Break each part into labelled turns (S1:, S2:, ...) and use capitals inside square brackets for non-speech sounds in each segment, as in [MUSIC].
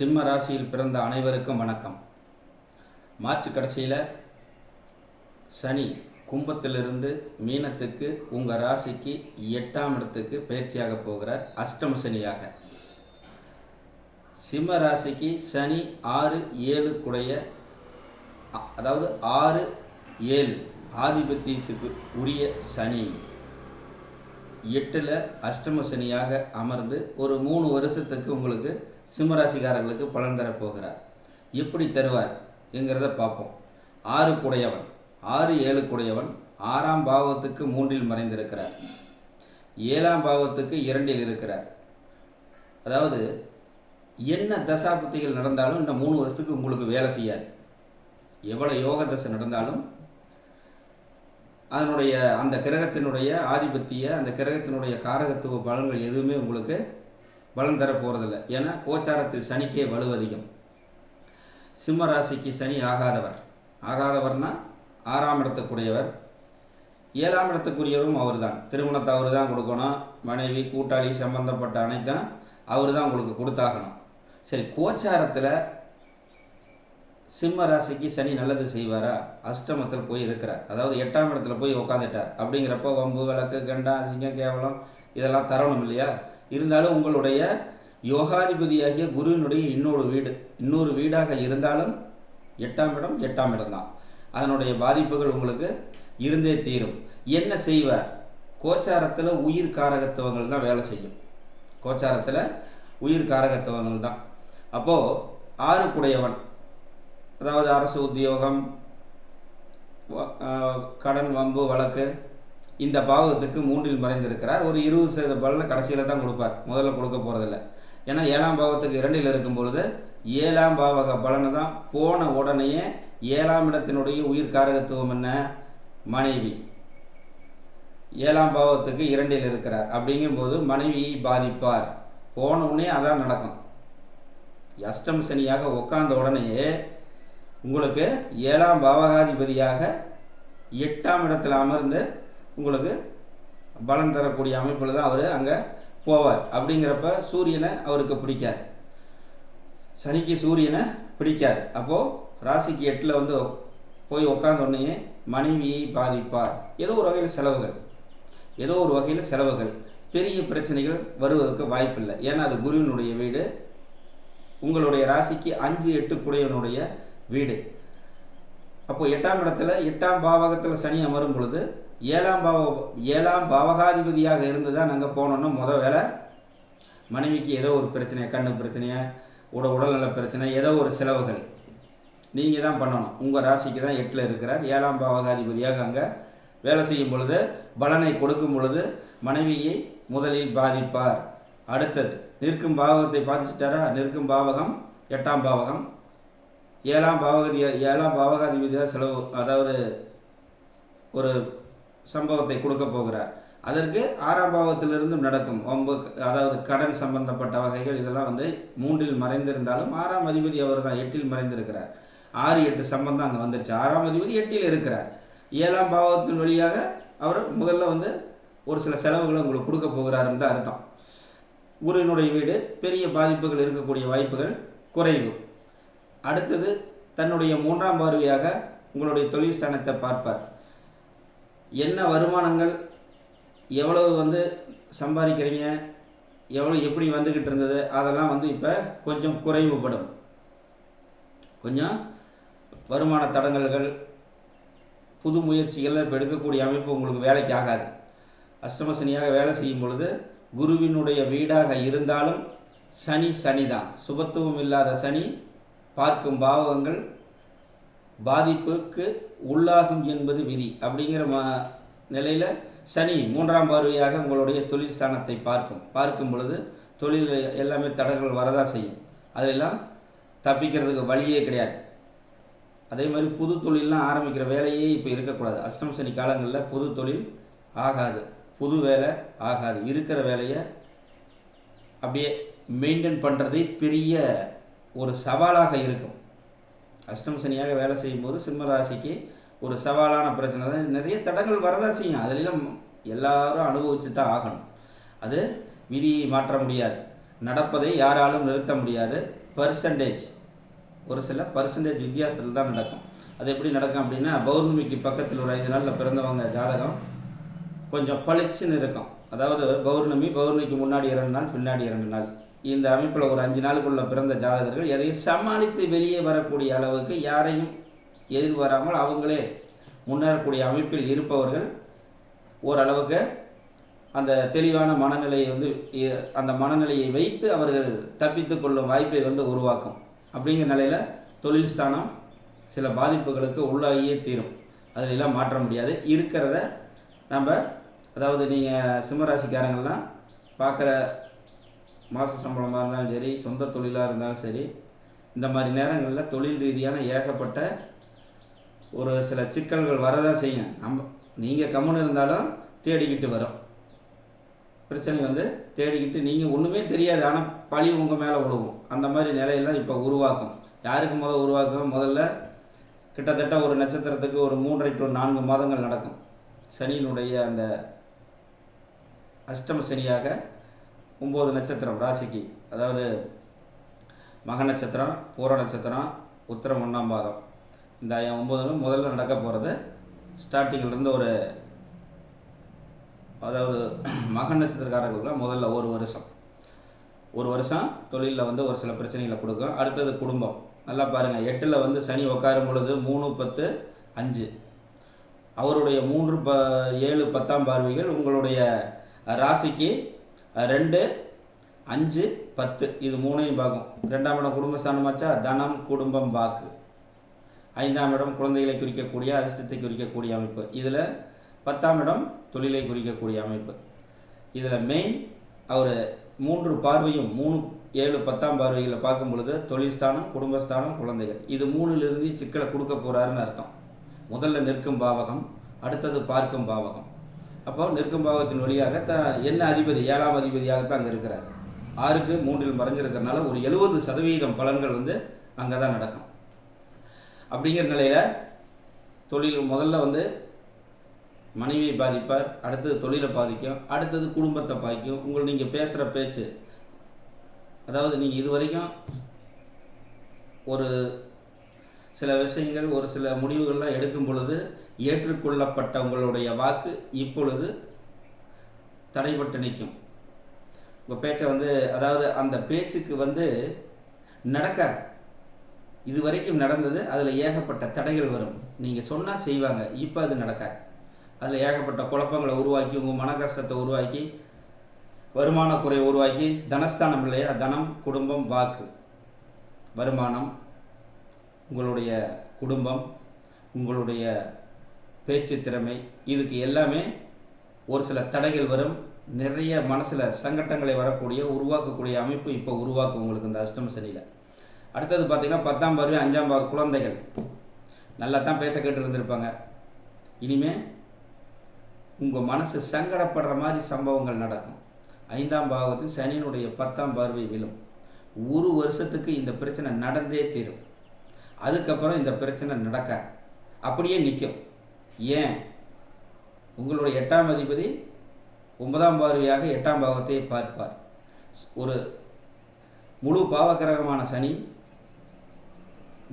S1: சிம்ம ராசியில் பிறந்த அனைவருக்கும் வணக்கம். மார்ச் கடைசியில் சனி கும்பத்திலிருந்து மீனத்துக்கு உங்கள் ராசிக்கு எட்டாம் இடத்துக்கு பயிற்சியாக போகிறார் அஷ்டம சனியாக. சிம்ம ராசிக்கு சனி ஆறு ஏழு குடைய அதாவது ஆறு ஏழு ஆதிபத்தியத்துக்கு உரிய சனி. எட்டில் அஷ்டம சனியாக அமர்ந்து ஒரு மூணு வருஷத்துக்கு உங்களுக்கு சிம்மராசிக்காரர்களுக்கு பலன் தரப் போகிறார் எப்படி தருவார் என்கிறத பார்ப்போம். ஆறு குடையவன் ஆறு ஏழு குடையவன் ஆறாம் பாவத்துக்கு மூன்றில் மறைந்திருக்கிறார். ஏழாம் பாவத்துக்கு இரண்டில் இருக்கிறார். அதாவது என்ன தசாபுத்திகள் நடந்தாலும் இந்த மூணு வருஷத்துக்கு உங்களுக்கு வேலை செய்யாது. எவ்வளோ யோக தசை நடந்தாலும் அதனுடைய அந்த கிரகத்தினுடைய ஆதிபத்திய அந்த கிரகத்தினுடைய காரகத்துவ பலன்கள் எதுவுமே உங்களுக்கு பலன் தர போகிறதில்ல ஏன்னா கோச்சாரத்தில் சனிக்கே வலு அதிகம். சிம்ம ராசிக்கு சனி ஆகாதவர். ஆகாதவர்னா ஆறாம் இடத்துக்குரியவர். ஏழாம் இடத்துக்குரியவரும் அவர் தான் திருமணத்தை அவர் தான் கொடுக்கணும். மனைவி கூட்டாளி சம்பந்தப்பட்ட அனைத்தும் அவர் தான் உங்களுக்கு கொடுத்தாகணும். சரி கோச்சாரத்தில் சிம்ம ராசிக்கு சனி நல்லது செய்வாரா? அஷ்டமத்தில் போய் இருக்கிறார். அதாவது எட்டாம் இடத்துல போய் உட்காந்துட்டார் அப்படிங்கிறப்போ வம்பு விளக்கு கண்டா சிங்கம் கேவலம் இதெல்லாம் தரணும் இல்லையா? இருந்தாலும் உங்களுடைய யோகாதிபதியாகிய குருவினுடைய இன்னொரு வீடு இன்னொரு வீடாக இருந்தாலும் எட்டாம் இடம் எட்டாம் இடம்தான் அதனுடைய பாதிப்புகள் உங்களுக்கு இருந்தே தீரும். என்ன செய்வார்? கோச்சாரத்தில் உயிர் காரகத்துவங்கள் தான் வேலை செய்யும். கோச்சாரத்தில் உயிர் காரகத்துவங்கள் தான். அப்போது ஆறுக்குடையவன் அதாவது அரசு உத்தியோகம் கடன் வம்பு வழக்கு இந்த பாவகத்துக்கு மூன்றில் மறைந்திருக்கிறார். ஒரு இருபது சதவீத பலனை கடைசியில் தான் கொடுப்பார். முதல்ல கொடுக்க போகிறதில்ல ஏன்னா ஏழாம் பாவத்துக்கு இரண்டில் இருக்கும் பொழுது ஏழாம் பாவக பலனை தான் போன உடனேயே ஏழாம் இடத்தினுடைய உயிர் காரகத்துவம் என்ன? மனைவி. ஏழாம் பாவத்துக்கு இரண்டில் இருக்கிறார். அப்படிங்கும்போது மனைவியை பாதிப்பார். போன உடனே அதான் நடக்கும். அஷ்டம் சனியாக உட்கார்ந்த உடனேயே உங்களுக்கு ஏழாம் பாவகாதிபதியாக எட்டாம் இடத்துல அமர்ந்து உங்களுக்கு பலன் தரக்கூடிய அமைப்பில் தான் அவர் அங்கே போவார். அப்படிங்கிறப்ப சூரியனை அவருக்கு பிடிக்காது. சனிக்கு சூரியனை பிடிக்காது. அப்போது ராசிக்கு எட்டில் வந்து போய் உட்காந்தோடனே மனைவியை பாதிப்பார். ஏதோ ஒரு வகையில் செலவுகள். ஏதோ ஒரு வகையில் செலவுகள். பெரிய பிரச்சனைகள் வருவதற்கு வாய்ப்பில்லை. ஏன்னா அது குருவினுடைய வீடு. உங்களுடைய ராசிக்கு அஞ்சு எட்டு குடையவனுடைய வீடு. அப்போ எட்டாம் இடத்துல எட்டாம் பாவகத்தில் சனி அமரும் பொழுது ஏழாம் பாவ ஏழாம் பாவகாதிபதியாக இருந்து தான் நாங்கள் போனோன்னா முத வேலை மனைவிக்கு ஏதோ ஒரு பிரச்சனை கண்ணு பிரச்சனையை உட உடல்நல பிரச்சனை ஏதோ ஒரு செலவுகள். நீங்கள் தான் பண்ணணும். உங்கள் ராசிக்கு தான் எட்டில் இருக்கிறார். ஏழாம் பாவகாதிபதியாக அங்கே வேலை செய்யும் பொழுது பலனை கொடுக்கும் பொழுது மனைவியை முதலில் பாதிப்பார். அடுத்தது நிற்கும் பாவகத்தை பாதிச்சிட்டாரா? நிற்கும் பாவகம் எட்டாம் பாவகம். ஏழாம் பாவகதி ஏழாம் பாவகாதிபதி தான் செலவு அதாவது ஒரு சம்பவத்தை கொடுக்க போகிறார். அதற்கு ஆறாம் பாவத்திலிருந்தும் நடக்கும் ஒம்பு அதாவது கடன் சம்பந்தப்பட்ட வகைகள் இதெல்லாம் வந்து மூன்றில் மறைந்திருந்தாலும் ஆறாம் அதிபதி அவர் தான் எட்டில் மறைந்திருக்கிறார். ஆறு எட்டு சம்பந்தம் அங்கே வந்துருச்சு. ஆறாம் அதிபதி எட்டில் இருக்கிறார். ஏழாம் பாவத்தின் வழியாக அவர் முதல்ல வந்து ஒரு சில செலவுகளை உங்களுக்கு கொடுக்க போகிறாருன்னு தான் அர்த்தம். குருவினுடைய வீடு பெரிய பாதிப்புகள் இருக்கக்கூடிய வாய்ப்புகள் குறைவு. அடுத்தது தன்னுடைய மூன்றாம் பார்வையாக உங்களுடைய தொழில் ஸ்தானத்தை பார்ப்பார். என்ன வருமானங்கள் எவ்வளவு வந்து சம்பாதிக்கிறீங்க எவ்வளோ எப்படி வந்துக்கிட்டு இருந்தது அதெல்லாம் வந்து இப்போ கொஞ்சம் குறைவுபடும். கொஞ்சம் வருமான தடங்கல்கள் புது முயற்சிகள் இப்போ எடுக்கக்கூடிய அமைப்பு உங்களுக்கு வேலைக்கு ஆகாது. அஷ்டமசனியாக வேலை செய்யும் பொழுது குருவினுடைய வீடாக இருந்தாலும் சனி சனி தான் சுபத்துவம் இல்லாத சனி பார்க்கும் பாவகங்கள் பாதிப்புக்கு உள்ளாகும் என்பது விதி. அப்படிங்கிற ம நிலையில் சனி மூன்றாம் பார்வையாக உங்களுடைய தொழில் ஸ்தானத்தை பார்க்கும். பார்க்கும் பொழுது தொழில் எல்லாமே தடங்கள் வரதான் செய்யும். அதெல்லாம் தப்பிக்கிறதுக்கு வழியே கிடையாது. அதே மாதிரி புது தொழிலெலாம் ஆரம்பிக்கிற வேலையே இப்போ இருக்கக்கூடாது. அஷ்டம் சனி காலங்களில் புது தொழில் ஆகாது. புது வேலை ஆகாது. இருக்கிற வேலையை அப்படியே மெயின்டைன் பண்ணுறதே பெரிய ஒரு சவாலாக இருக்கும். அஷ்டம் சனியாக வேலை செய்யும்போது சிம்ம ராசிக்கு ஒரு சவாலான பிரச்சனை. தான் நிறைய தடங்கள் வரதான் செய்யும். அதிலெல்லாம் எல்லாரும் அனுபவிச்சு தான் ஆகணும். அது விதியை மாற்ற முடியாது. நடப்பதை யாராலும் நிறுத்த முடியாது. பர்சன்டேஜ் ஒரு சில பர்சன்டேஜ் வித்தியாசத்தில் தான் நடக்கும். அது எப்படி நடக்கும் அப்படின்னா பௌர்ணமிக்கு பக்கத்தில் ஒரு ஐந்து நாளில் பிறந்தவங்க ஜாதகம் கொஞ்சம் பளிச்சுன்னு இருக்கும். அதாவது பௌர்ணமி பௌர்ணமிக்கு முன்னாடி இரண்டு நாள் பின்னாடி இரண்டு நாள். இந்த அமைப்பில் ஒரு அஞ்சு நாளுக்குள்ள பிறந்த ஜாதகர்கள் எதையும் சமாளித்து வெளியே வரக்கூடிய அளவுக்கு யாரையும் எதிர்வராமல் அவங்களே முன்னேறக்கூடிய அமைப்பில் இருப்பவர்கள். ஓரளவுக்கு அந்த தெளிவான மனநிலையை வந்து அந்த மனநிலையை வைத்து அவர்கள் தப்பித்து கொள்ளும் வாய்ப்பை வந்து உருவாக்கும். அப்படிங்கிற நிலையில் தொழில் ஸ்தானம் சில பாதிப்புகளுக்கு உள்ளாகியே தீரும். அதில் எல்லாம் மாற்ற முடியாது. இருக்கிறத நம்ம அதாவது நீங்கள் சிம்மராசிக்காரங்கள்லாம் பார்க்குற மாத சம்பளமாக இருந்தாலும் சரி சொந்த தொழிலாக இருந்தாலும் சரி இந்த மாதிரி நேரங்களில் தொழில் ரீதியான ஏகப்பட்ட ஒரு சில சிக்கல்கள் வரதான் செய்யும். நம்ம நீங்கள் கம்முன்னு இருந்தாலும் தேடிக்கிட்டு வரும். பிரச்சனை வந்து தேடிக்கிட்டு நீங்கள் ஒன்றுமே தெரியாது. ஆனால் பழி உங்கள் மேலே விழுவும் அந்த மாதிரி நிலையெல்லாம் இப்போ உருவாக்கும். யாருக்கு முதல் உருவாக்கும் முதல்ல கிட்டத்தட்ட ஒரு நட்சத்திரத்துக்கு ஒரு மூன்றரை டு நான்கு மாதங்கள் நடக்கும். சனியினுடைய அந்த அஷ்டம சனியாக ஒம்பது நட்சத்திரம் ராசிக்கு. அதாவது மக நட்சத்திரம் பூர நட்சத்திரம் உத்திரம் ஒன்றாம் பாதம். இந்த ஒம்பது முதல்ல நடக்க போகிறது ஸ்டார்டிங்கிலேருந்து ஒரு அதாவது [CLEARS THROAT] மக நட்சத்திரக்காரர்களுக்குலாம் முதல்ல ஒரு வருஷம். ஒரு வருஷம் தொழிலில் வந்து ஒரு சில பிரச்சனைகளை கொடுக்கும். அடுத்தது குடும்பம். நல்லா பாருங்கள் எட்டில் வந்து சனி உட்காரும் பொழுது மூணு பத்து அஞ்சு. அவருடைய மூன்று ப ஏழு பத்தாம் பார்வைகள் உங்களுடைய ராசிக்கு ரெண்டு அஞ்சு பத்து. இது மூணையும் பார்க்கும். ரெண்டாம் இடம் குடும்பஸ்தானமாச்சா தனம் குடும்பம் வாக்கு. ஐந்தாம் இடம் குழந்தைகளை குறிக்கக்கூடிய அதிர்ஷ்டத்தை குறிக்கக்கூடிய அமைப்பு. இதில் பத்தாம் இடம் தொழிலை குறிக்கக்கூடிய அமைப்பு. இதில் மெயின் அவர் மூன்று பார்வையும் மூணு ஏழு பத்தாம் பார்வைகளை பார்க்கும் பொழுது தொழில் ஸ்தானம் குடும்பஸ்தானம் குழந்தைகள். இது மூணுலேருந்து சிக்கலை கொடுக்க போகிறாருன்னு அர்த்தம். முதல்ல நிற்கும் பாவகம் அடுத்தது பார்க்கும் பாவகம். அப்போ நிற்கும் பாகத்தின் வழியாக த என்ன அதிபதி ஏழாம் அதிபதியாக தான் அங்கே இருக்கிறார். ஆறுக்கு மூன்றில் மறைஞ்சிருக்கிறனால ஒரு எழுபது சதவீதம் பலன்கள் வந்து அங்கே தான் நடக்கும். அப்படிங்கிற நிலையில் தொழில் முதல்ல வந்து மனைவியை பாதிப்பார் அடுத்தது தொழிலை பாதிக்கும் அடுத்தது குடும்பத்தை பாதிக்கும். உங்கள் நீங்கள் பேசுகிற பேச்சு அதாவது நீங்கள் இது வரைக்கும் ஒரு சில விஷயங்கள் ஒரு சில முடிவுகள்லாம் எடுக்கும் பொழுது ஏற்றுக்கொள்ளப்பட்டவங்களுடைய வாக்கு இப்பொழுது தடைபட்டு நிற்கும். உங்கள் பேச்சை வந்து அதாவது அந்த பேச்சுக்கு வந்து நடக்காது. இது வரைக்கும் நடந்தது அதில் ஏகப்பட்ட தடைகள் வரும். நீங்கள் சொன்னால் செய்வாங்க இப்போ அது நடக்காது. அதில் ஏகப்பட்ட குழப்பங்களை உருவாக்கி உங்கள் மன கஷ்டத்தை உருவாக்கி வருமான குறை உருவாக்கி தனஸ்தானம் இல்லையா? தனம் குடும்பம் வாக்கு. வருமானம் உங்களுடைய குடும்பம் உங்களுடைய பேச்சு திறமை இதுக்கு எல்லாமே ஒரு சில தடைகள் வரும். நிறைய மனசில் சங்கட்டங்களை வரக்கூடிய உருவாக்கக்கூடிய அமைப்பு இப்போ உருவாக்கும் உங்களுக்கு இந்த அஷ்டம சனியில். அடுத்தது பார்த்தீங்கன்னா பத்தாம் பார்வை அஞ்சாம் பாவ குழந்தைகள். நல்லா தான் பேச்ச கேட்டு இருந்திருப்பாங்க. இனிமே உங்கள் மனசு சங்கடப்படுற மாதிரி சம்பவங்கள் நடக்கும். ஐந்தாம் பாவத்தில் சனியினுடைய பத்தாம் பார்வை விழும். ஒரு வருஷத்துக்கு இந்த பிரச்சனை நடந்தே தீரும். அதுக்கப்புறம் இந்த பிரச்சனை நடக்காது. அப்படியே நிற்கும் ஏன்? உங்களுடைய எட்டாம் அதிபதி ஒன்பதாம் பார்வையாக எட்டாம் பாவத்தை பார்ப்பார். ஒரு முழு பாவக்கிரகமான சனி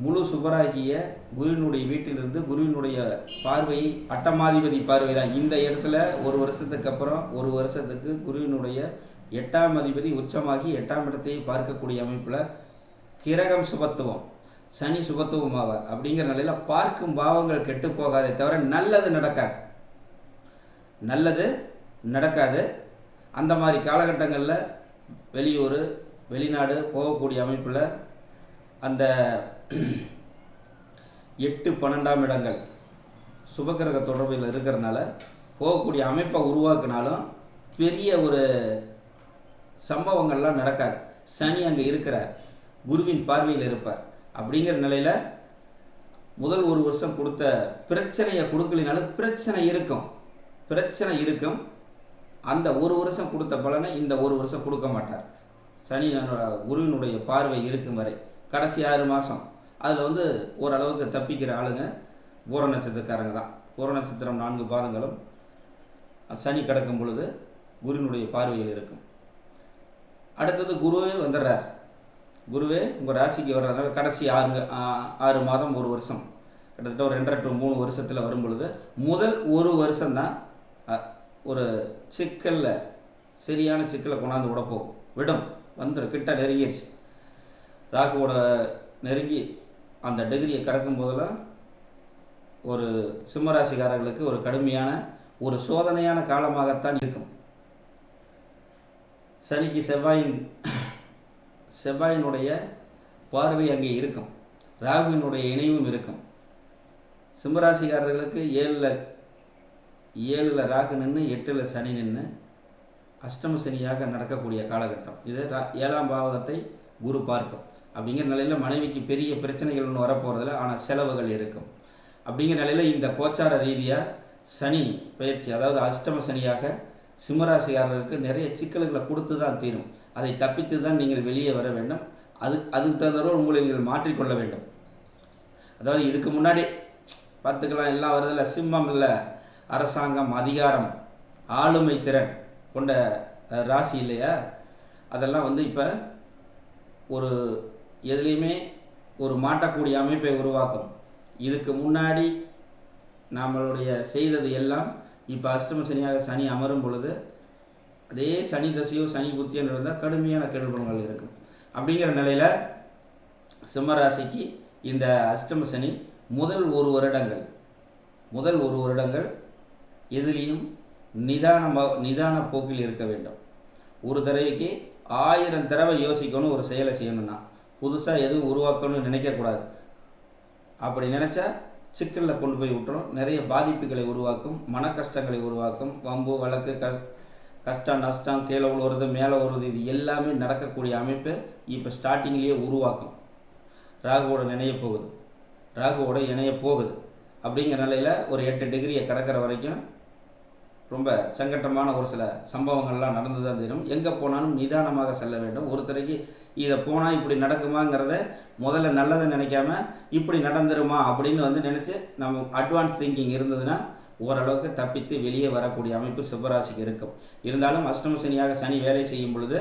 S1: முழு சுபராகிய குருவினுடைய வீட்டிலிருந்து குருவினுடைய பார்வை அட்டமாதிபதி பார்வை தான். இந்த இடத்துல ஒரு வருஷத்துக்கு அப்புறம் ஒரு வருஷத்துக்கு குருவினுடைய எட்டாம் அதிபதி உச்சமாகி எட்டாம் இடத்தை பார்க்கக்கூடிய அமைப்பில் கிரகம் சுபத்துவம். சனி சுபத்துவம் ஆவார் அப்படிங்கிற நிலையில் பார்க்கும் பாவங்கள் கெட்டு போகாதே தவிர நல்லது நடக்காது. நல்லது நடக்காது. அந்த மாதிரி காலகட்டங்களில் வெளியூர் வெளிநாடு போகக்கூடிய அமைப்பில் அந்த எட்டு பன்னெண்டாம் இடங்கள் சுபக்கிரக தொடர்பில் இருக்கிறனால போகக்கூடிய அமைப்பை உருவாக்குனாலும் பெரிய ஒரு சம்பவங்கள்லாம் நடக்காது. சனி அங்கே இருக்கிறார். குருவின் பார்வையில் இருப்பார். அப்படிங்கிற நிலையில் முதல் ஒரு வருஷம் கொடுத்த பிரச்சனையை கொடுக்கலினாலும் பிரச்சனை இருக்கும். பிரச்சனை இருக்கும். அந்த ஒரு வருஷம் கொடுத்த பலனை இந்த ஒரு வருஷம் கொடுக்க மாட்டார். சனி குருவினுடைய பார்வை இருக்கும் வரை. கடைசி ஆறு மாதம் அதில் வந்து ஓரளவுக்கு தப்பிக்கிற ஆளுங்க பூர நட்சத்திரக்காரங்க தான். பூர நட்சத்திரம் நான்கு பாதங்களும் சனி கிடக்கும் பொழுது குருவினுடைய பார்வையில் இருக்கும். அடுத்தது குருவே வந்துடுறார். குருவே உங்கள் ராசிக்கு வர்றதுனால கடைசி ஆறு ஆறு மாதம் ஒரு வருஷம். கிட்டத்தட்ட ஒரு ரெண்டரை டு மூணு வருஷத்தில் வரும் பொழுது முதல் ஒரு வருஷம்தான் ஒரு சிக்கலில் சரியான சிக்கலை கொண்டாந்து விட போகும். விடும். வந்துடும் கிட்ட நெருங்கிடுச்சு ராகுவோட நெருங்கி அந்த டிகிரியை கடக்கும் போதெல்லாம் ஒரு சிம்மராசிக்காரர்களுக்கு ஒரு கடுமையான ஒரு சோதனையான காலமாகத்தான் இருக்கும். சனிக்கு செவ்வாயின் செவ்வாயினுடைய பார்வை அங்கே இருக்கும். ராகுவினுடைய இணைவும் இருக்கும். சிம்மராசிக்காரர்களுக்கு ஏழில் ஏழில் ராகு நின்று எட்டில் சனி நின்று அஷ்டம சனியாக நடக்கக்கூடிய காலகட்டம். இது ரா- ஏழாம் பாவகத்தை குரு பார்க்கும். அப்படிங்கிற நிலையில் மனைவிக்கு பெரிய பிரச்சனைகள் ஒன்று வரப்போகிறதில்ல ஆனால் செலவுகள் இருக்கும். அப்படிங்கிற நிலையில் இந்த கோச்சார ரீதியாக சனி பயிற்சி அதாவது அஷ்டம சனியாக சிம்மராசிக்காரருக்கு நிறைய சிக்கல்களை கொடுத்து தான் தீரும். அதை தப்பித்து தான் நீங்கள் வெளியே வர வேண்டும். அது அதுக்கு தகுந்தவரை உங்களை நீங்கள் மாற்றிக்கொள்ள வேண்டும். அதாவது இதுக்கு முன்னாடி பார்த்துக்கலாம் எல்லாம் வருதில்ல சிம்மம் இல்லை. அரசாங்கம் அதிகாரம் ஆளுமை திறன் கொண்ட ராசி இல்லையா? அதெல்லாம் வந்து இப்போ ஒரு எதுலேயுமே ஒரு மாட்டக்கூடிய அமைப்பை உருவாக்கும். இதுக்கு முன்னாடி நம்மளுடைய செய்தது எல்லாம் இப்போ அஷ்டம சனியாக சனி அமரும் பொழுது அதே சனி தசையோ சனி புத்தியோ இருந்தால் கடுமையான கெடுபலங்கள் இருக்கும். அப்படிங்கிற நிலையில் சிம்மராசிக்கு இந்த அஷ்டம சனி முதல் ஒரு வருடங்கள் முதல் ஒரு வருடங்கள் எதிலையும் நிதானமாக நிதான போக்கில் இருக்க வேண்டும். ஒரு தடவைக்கு ஆயிரம் தடவை யோசிக்கணும் ஒரு செயலை செய்யணும்னா. புதுசாக எதுவும் உருவாக்கணும்னு நினைக்கக்கூடாது. அப்படி நினச்சா சிக்கலில் கொண்டு போய் விட்டுரும். நிறைய பாதிப்புகளை உருவாக்கும் மன கஷ்டங்களை உருவாக்கும். வம்பு வழக்கு கஷ் கஷ்டம் நஷ்டம் கீழே விழுவுறது மேலே வருவது இது எல்லாமே நடக்கக்கூடிய அமைப்பு இப்போ ஸ்டார்டிங்லேயே உருவாக்கும். ராகுவோட நினைய போகுது. ராகுவோட இணைய போகுது. அப்படிங்கிற நிலையில் ஒரு எட்டு டிகிரியை கிடக்கிற வரைக்கும் ரொம்ப சங்கட்டமான ஒரு சில சம்பவங்கள்லாம் நடந்து தான் தீரும். எங்கே போனாலும் நிதானமாக செல்ல வேண்டும். ஒருத்தரைக்கு இதை போனால் இப்படி நடக்குமாங்கிறத முதல்ல நல்லதை நினைக்காம இப்படி நடந்துருமா அப்படின்னு வந்து நினச்சி நம்ம அட்வான்ஸ் திங்கிங் இருந்ததுன்னா ஓரளவுக்கு தப்பித்து வெளியே வரக்கூடிய அமைப்பு சிவராசிக்கு இருக்கும். இருந்தாலும் அஷ்டம சனியாக சனி வேலை செய்யும் பொழுது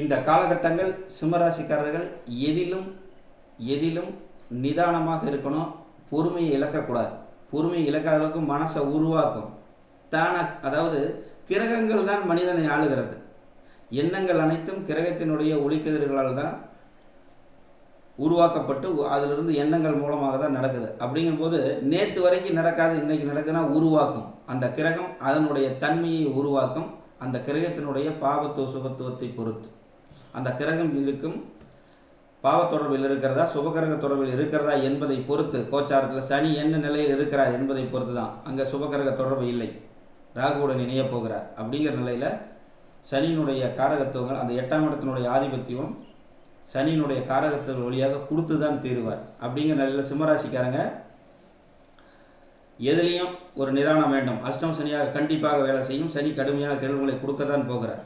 S1: இந்த காலகட்டங்கள் சிம்மராசிக்காரர்கள் எதிலும் எதிலும் நிதானமாக இருக்கணும் பொறுமையை இழக்கக்கூடாது. பொறுமையை இழக்காத அளவுக்கு மனசை உருவாக்கும். தான அதாவது கிரகங்கள் தான் மனிதனை ஆளுகிறது. எண்ணங்கள் அனைத்தும் கிரகத்தினுடைய ஒளிக்கதிர்களால் தான் உருவாக்கப்பட்டு அதிலிருந்து எண்ணங்கள் மூலமாக தான் நடக்குது. அப்படிங்கும்போது நேற்று வரைக்கும் நடக்காது இன்னைக்கு நடக்குதுன்னா உருவாக்கும். அந்த கிரகம் அதனுடைய தன்மையை உருவாக்கும். அந்த கிரகத்தினுடைய பாவத்துவ சுபத்துவத்தை பொறுத்து. அந்த கிரகம் இருக்கும். பாவத்தொடர்பில் இருக்கிறதா சுபகிரக தொடர்பில் இருக்கிறதா என்பதை பொறுத்து கோச்சாரத்தில் சனி என்ன நிலையில் இருக்கிறார் என்பதை பொறுத்து தான் அங்கே சுபகிரக தொடர்பு இல்லை. ராகுவுடன் இணைய போகிறார். அப்படிங்கிற நிலையில் சனியினுடைய காரகத்துவங்கள் அந்த எட்டாம் இடத்தினுடைய ஆதிபத்தியம் சனியினுடைய காரகத்தின் வழியாக கொடுத்து தான் தீருவார். அப்படிங்கிற நல்ல சிம்மராசிக்காரங்க எதுலேயும் ஒரு நிதானம் வேண்டும். அஷ்டம் சனியாக கண்டிப்பாக வேலை செய்யும். சனி கடுமையான கெடுதல்களை கொடுக்க தான் போகிறார்.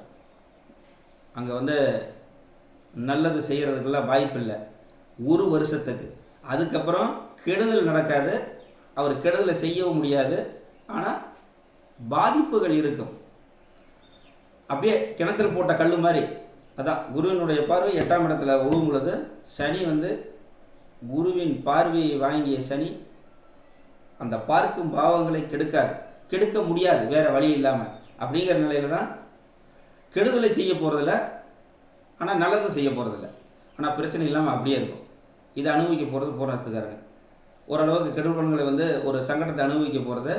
S1: அங்கே வந்து நல்லது செய்கிறதுக்கெல்லாம் வாய்ப்பு இல்லை. ஒரு வருஷத்துக்கு. அதுக்கப்புறம் கெடுதல் நடக்காது. அவர் கெடுதலை செய்யவும் முடியாது. ஆனால் பாதிப்புகள் இருக்கும். அப்படியே கிணத்துல போட்ட கல் மாதிரி அதான் குருவினுடைய பார்வை எட்டாம் இடத்துல விழுவும் பொழுது சனி வந்து குருவின் பார்வையை வாங்கிய சனி அந்த பார்க்கும் பாவங்களை கெடுக்காது. கெடுக்க முடியாது வேறு வழி இல்லாமல் அப்படிங்கிற நிலையில தான் கெடுதலை செய்ய போகிறதில்ல ஆனால் நல்லது செய்ய போகிறதில்ல ஆனால் பிரச்சனை இல்லாமல் அப்படியே இருக்கும். இதை அனுபவிக்க போகிறது பூர்ணத்துக்காரங்க ஓரளவுக்கு கெடுபலன்களை வந்து ஒரு சங்கடத்தை அனுபவிக்க போகிறது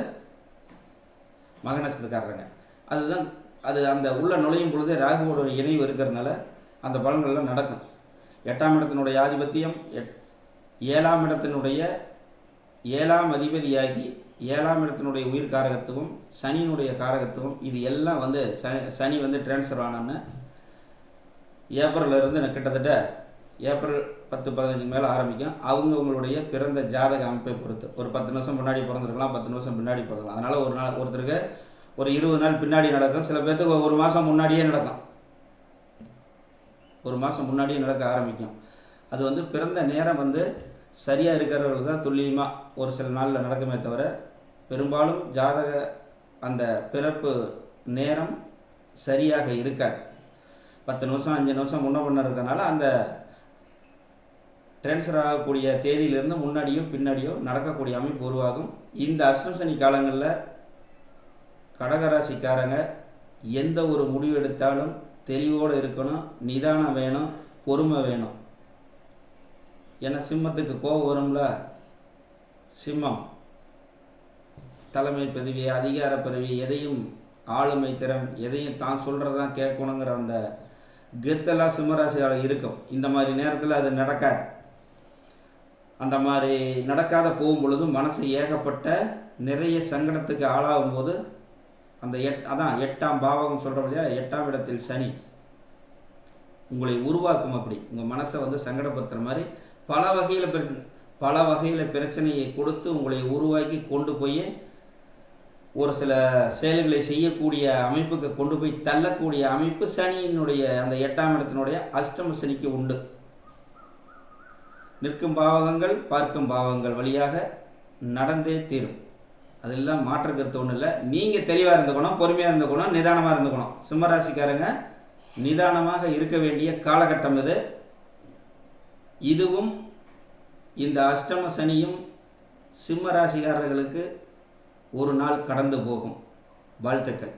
S1: மக அதுதான் அது அந்த உள்ள நுழையும் பொழுதே ராகுவோட இணைவு இருக்கிறதுனால அந்த பலன்கள்லாம் நடக்கும். எட்டாம் இடத்தினுடைய ஆதிபத்தியம் எட் ஏழாம் இடத்தினுடைய ஏழாம் அதிபதியாகி ஏழாம் இடத்தினுடைய உயிர் காரகத்துவம் சனியினுடைய காரகத்துவம் இது எல்லாம் வந்து சனி சனி வந்து டிரான்ஸ்ஃபர் ஆனோன்னு ஏப்ரல்ல இருந்து நான் கிட்டத்தட்ட ஏப்ரல் பத்து பதினஞ்சுக்கு மேலே ஆரம்பிக்கும். அவங்கவுங்களுடைய பிறந்த ஜாதக அமைப்பை பொறுத்து. ஒரு பத்து நிமிஷம் முன்னாடி பிறந்திருக்கலாம் பத்து நிமிஷம் பின்னாடி பிறந்திருக்கலாம். அதனால் ஒரு நாள் ஒருத்தருக்கு ஒரு இருபது நாள் பின்னாடி நடக்கும். சில பேர்த்துக்கு ஒரு மாதம் முன்னாடியே நடக்கும். ஒரு மாதம் முன்னாடியே நடக்க ஆரம்பிக்கும். அது வந்து பிறந்த நேரம் வந்து சரியாக இருக்கிறவர்கள் தான் துல்லியமாக ஒரு சில நாளில் நடக்குமே தவிர பெரும்பாலும் ஜாதக அந்த பிறப்பு நேரம் சரியாக இருக்காது. பத்து நிமிஷம் அஞ்சு நிமிஷம் முன்ன பண்ண இருக்கனால அந்த ட்ரான்ஸ்ஃபர் ஆகக்கூடிய தேதியிலிருந்து முன்னாடியோ பின்னாடியோ நடக்கக்கூடிய அமைப்பு உருவாகும். இந்த அஷ்டம் சனி காலங்களில் கடகராசிக்காரங்க எந்த ஒரு முடிவு எடுத்தாலும் தெளிவோடு இருக்கணும் நிதானம் வேணும் பொறுமை வேணும். ஏன்னா சிம்மத்துக்கு கோபம் வரும்ல? சிம்மம். தலைமை பதவி அதிகார பதவி எதையும் ஆளுமை திறன் எதையும் தான் சொல்கிறதான் கேட்கணுங்கிற அந்த கெத்தெல்லாம் சிம்மராசியால் இருக்கும். இந்த மாதிரி நேரத்தில் அது நடக்காது. அந்த மாதிரி நடக்காத போகும் பொழுது மனசு ஏகப்பட்ட நிறைய சங்கடத்துக்கு ஆளாகும் போது அந்த எட் அதான் எட்டாம் பாவகம் சொல்கிறோம் இல்லையா? எட்டாம் இடத்தில் சனி. உங்களை உருவாக்கும் அப்படி. உங்கள் மனசை வந்து சங்கடப்படுத்துகிற மாதிரி பல வகையில் பிரச்சனை பல வகையில் பிரச்சனையை கொடுத்து உங்களை உருவாக்கி கொண்டு போய் ஒரு சில செயல்களை செய்யக்கூடிய அமைப்புக்கு கொண்டு போய் தள்ளக்கூடிய அமைப்பு சனியினுடைய அந்த எட்டாம் இடத்தினுடைய அஷ்டம சனிக்கு உண்டு. நிற்கும் பாவகங்கள் பார்க்கும் பாவகங்கள் வழியாக நடந்தே தீரும். அதெல்லாம் மாற்று கருத்து ஒன்றும் இல்லை. நீங்கள் தெளிவாக இருந்துக்கணும் பொறுமையாக இருந்துக்கணும் நிதானமாக இருந்துக்கணும். சிம்மராசிக்காரங்க நிதானமாக இருக்க வேண்டிய காலகட்டம் இது. இதுவும் இந்த அஷ்டம சனியும் சிம்ம ராசிக்காரர்களுக்கு ஒரு நாள் கடந்து போகும். வாழ்த்துக்கள்.